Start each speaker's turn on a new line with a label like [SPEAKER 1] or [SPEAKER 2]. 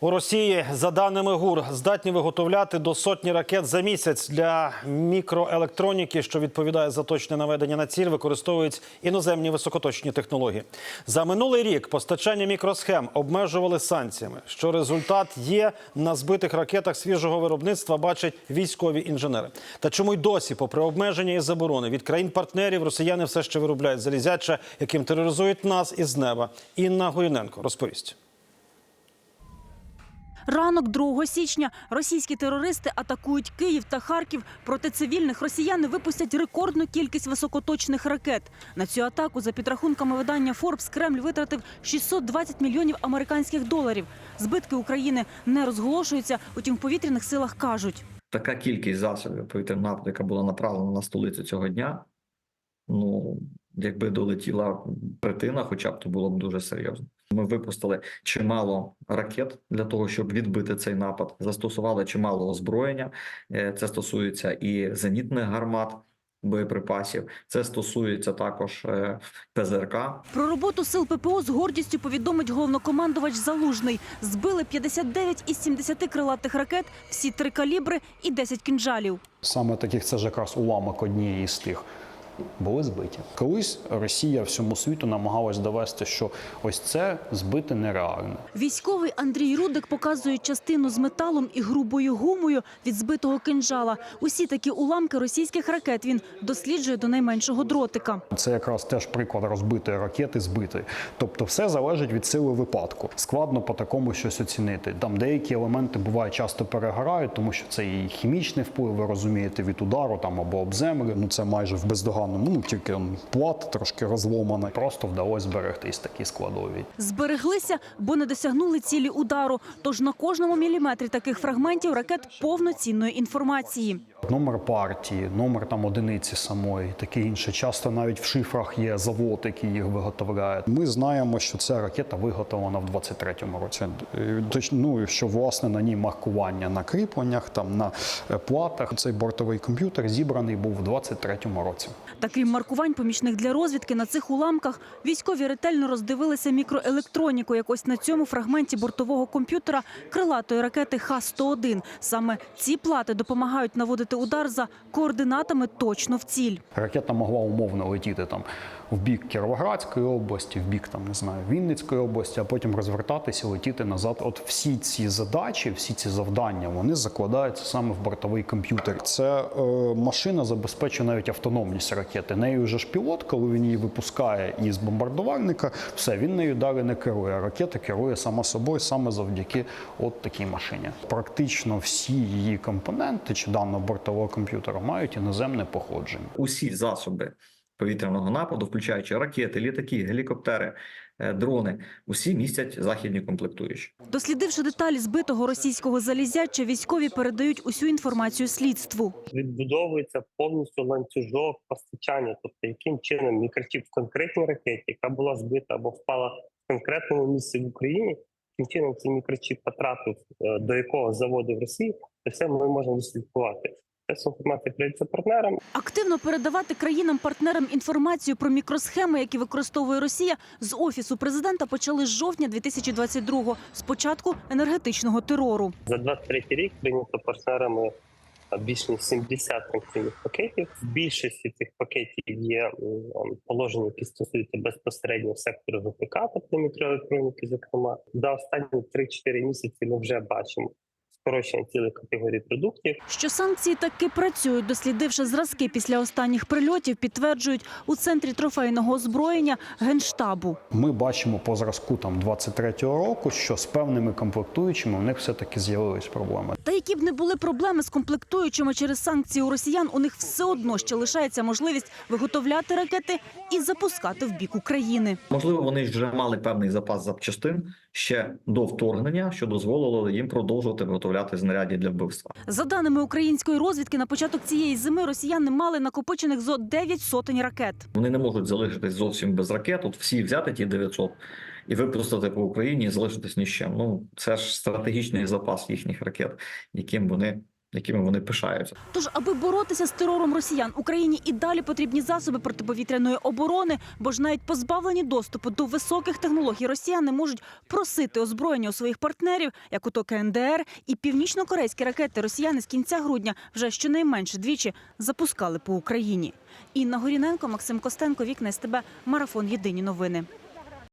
[SPEAKER 1] У Росії, за даними ГУР, здатні виготовляти до сотні ракет за місяць для мікроелектроніки, що відповідає за точне наведення на ціль, використовують іноземні високоточні технології. За минулий рік постачання мікросхем обмежували санкціями. Що результат є на збитих ракетах свіжого виробництва, бачать військові інженери. Та чому й досі, попри обмеження і заборони від країн-партнерів, росіяни все ще виробляють залізяча, яким тероризують нас із неба. Інна Горюненко розповість.
[SPEAKER 2] Ранок 2 січня російські терористи атакують Київ та Харків. Проти цивільних росіяни випустять рекордну кількість високоточних ракет. На цю атаку, за підрахунками видання Forbes, Кремль витратив 620 мільйонів американських доларів. Збитки України не розголошуються, утім в повітряних силах кажуть.
[SPEAKER 3] така кількість засобів повітряного нападу, яка була направлена на столицю цього дня, ну якби долетіла третина, хоча б то було б дуже серйозно. Ми випустили чимало ракет для того, щоб відбити цей напад. Застосували чимало озброєння. Е, Це стосується і зенітних гармат. Боєприпасів це стосується також е, ПЗРК,
[SPEAKER 2] Про роботу сил ППО з гордістю повідомить головнокомандувач Залужний. Збили 59 із 70 крилатих ракет, всі три калібри і 10 кінжалів.
[SPEAKER 4] Саме таких це ж якраз уламок однієї з тих. Були збиті. Колись Росія всьому світу намагалась довести, що ось це збити нереально.
[SPEAKER 2] Військовий Андрій Рудик показує частину з металом і грубою гумою від збитого кинжала. Усі такі уламки російських ракет він досліджує до найменшого дротика.
[SPEAKER 4] Це якраз теж приклад розбитої ракети збитої. Тобто, все залежить від сили випадку. Складно по такому щось оцінити. Там деякі елементи бувають часто перегорають, тому що це і хімічний вплив, ви розумієте, від удару там або об землю. Ну це майже в бездоганному. Ну тільки он, плат трошки розломаний. Просто вдалося зберегтись такі складові.
[SPEAKER 2] Збереглися, бо не досягнули цілі удару. Тож на кожному міліметрі таких фрагментів ракет повноцінної інформації.
[SPEAKER 4] Номер партії, номер там одиниці самої, таке інше. Часто навіть в шифрах є завод, який їх виготовляє. Ми знаємо, що ця ракета виготовлена в 23-му році. Ну що власне на ній маркування на кріпленнях, там на е, платах. Цей бортовий комп'ютер зібраний був в 23-му році.
[SPEAKER 2] Та крім маркувань, помічних для розвідки на цих уламках, військові ретельно роздивилися мікроелектроніку. Якось на цьому фрагменті бортового комп'ютера крилатої ракети Х-101. Саме ці плати допомагають наводити удар за координатами точно в ціль.
[SPEAKER 4] Ракета могла умовно летіти там в бік Кіровоградської області, в бік там не знаю Вінницької області, а потім розвертатися летіти назад. От всі ці задачі, всі ці завдання, вони закладаються саме в бортовий комп'ютер. Це е, машина забезпечує навіть автономність ракети. Нею вже ж пілот, коли він її випускає із бомбардувальника, все він нею далі не керує. Ракета керує сама собою саме завдяки от такій машині. Практично всі її компоненти чи даного бортового комп'ютера мають іноземне походження.
[SPEAKER 3] усі засоби повітряного нападу, включаючи ракети, літаки, гелікоптери, дрони, усі містять західні комплектуючі.
[SPEAKER 2] Дослідивши деталі збитого російського залізяча, військові передають усю інформацію слідству.
[SPEAKER 5] відбудовується повністю ланцюжок постачання, тобто яким чином мікрочіп в конкретній ракеті, яка була збита або впала в конкретному місці в Україні, яким чином цей мікрочіп потрапив е, до якого заводу в Росії, це все ми можемо відслідкувати. Ця інформація прийдеться партнерам,
[SPEAKER 2] Активно передавати країнам-партнерам інформацію про мікросхеми, які використовує Росія, з офісу президента почали з жовтня 2022-го, з початку енергетичного терору.
[SPEAKER 5] За 23 рік прийнято партнерами а, більш ніж 70 санкційних пакетів. В більшості цих пакетів є положення, які стосуються безпосередньо сектору ВПК, тобто мікроелектроніки. Зокрема, за останні 3-4 місяці ми вже бачимо скорочення цілих категорій продуктів.
[SPEAKER 2] Що санкції таки працюють, дослідивши зразки після останніх прильотів, підтверджують у центрі трофейного озброєння генштабу.
[SPEAKER 4] Ми бачимо по зразку там 23-го року, що з певними комплектуючими у них все таки з'явились проблеми.
[SPEAKER 2] Та які б не були проблеми з комплектуючими через санкції у росіян, у них все одно ще лишається можливість виготовляти ракети і запускати в бік України.
[SPEAKER 3] Можливо, вони вже мали певний запас запчастин ще до вторгнення, що дозволило їм продовжувати виготовляти знаряддя для вбивства.
[SPEAKER 2] За даними української розвідки, на початок цієї зими росіяни мали накопичених зо 9 сотень ракет.
[SPEAKER 3] Вони не можуть залишитись зовсім без ракет. От всі взяти ті 900 і випустити по Україні і залишитись ні з чим. Ну це ж стратегічний запас їхніх ракет, яким вони якими вони пишаються.
[SPEAKER 2] Тож, аби боротися з терором росіян, Україні і далі потрібні засоби протиповітряної оборони, бо ж навіть позбавлені доступу до високих технологій росіяни можуть просити озброєння у своїх партнерів, як ото КНДР, і північно-корейські ракети росіяни з кінця грудня вже щонайменше двічі запускали по Україні. Інна Горіненко, Максим Костенко, Вікна СТБ, Марафон. Єдині новини.